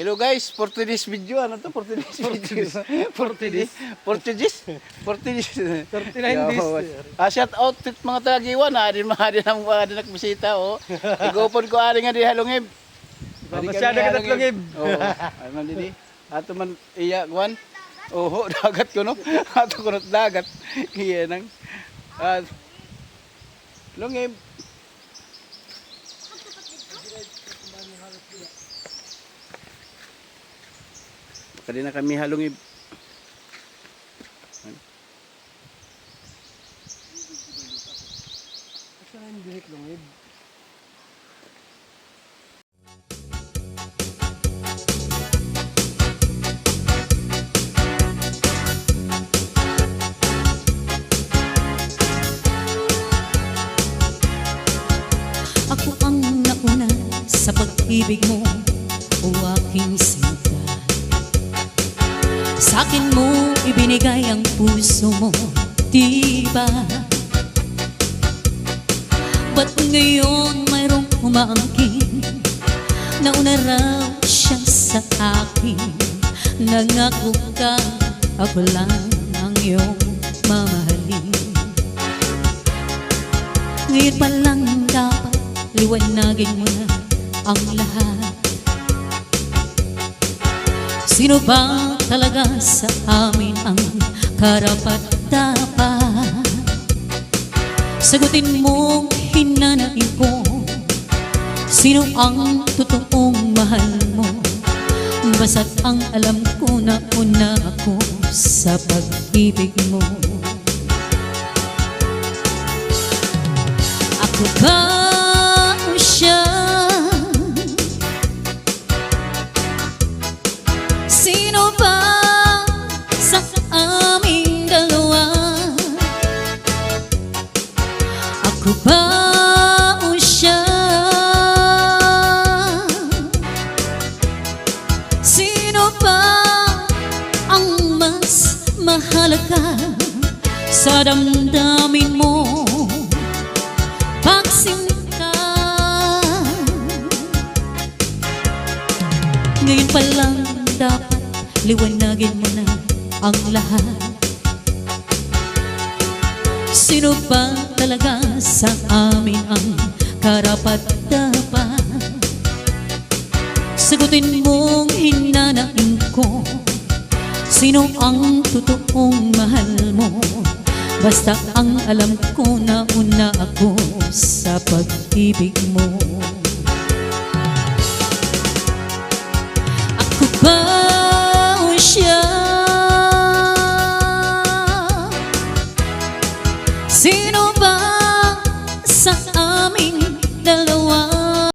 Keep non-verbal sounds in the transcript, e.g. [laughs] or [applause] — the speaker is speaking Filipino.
Hello guys, for today's video, ano to? For today's video. [laughs] Portuguese. Portuguese. Portuguese. 39 Yeah, days. [laughs] Ah, shout out tit mga tagiwan, ah, din mga din ang mga din nagbisita, oh. [laughs] Igopon ko ari nga di ka Masyado ka tatlongib. Oo. Ano man dili? Ato man iya gwan. Oo, dagat ko no. Ato ko dagat. Iya nang. Ah, lungib. Kadi na kami halungib. Saan direct lungib? Ako ang nauna sa pag-ibig mo, o aking sinta. Sa akin mo ibinigay ang puso mo, di ba? Ba't ngayon mayroong umaangkin? Nauna raw siya sa akin Nangako ka, ako lang ang iyong mamahalin ngayon pa lang dapat liwanagin mo na ang lahat Sino ba talaga sa amin ang karapat dapat. Sagutin mo hinanain ko Sino ang totoong mahal mo. Basta't ang alam ko na una ako sa pag-ibig mo. Ako ba mahalaga sa damdamin mo? pagsinta Ngayon pa lang dapat liwanagin mo na ang lahat. Sino ba talaga sa amin ang karapat dapat Sagutin mong Sino ang totoong mahal mo? Basta ang alam ko na una ako sa pag-ibig mo. Ako ba o siya? Sino ba sa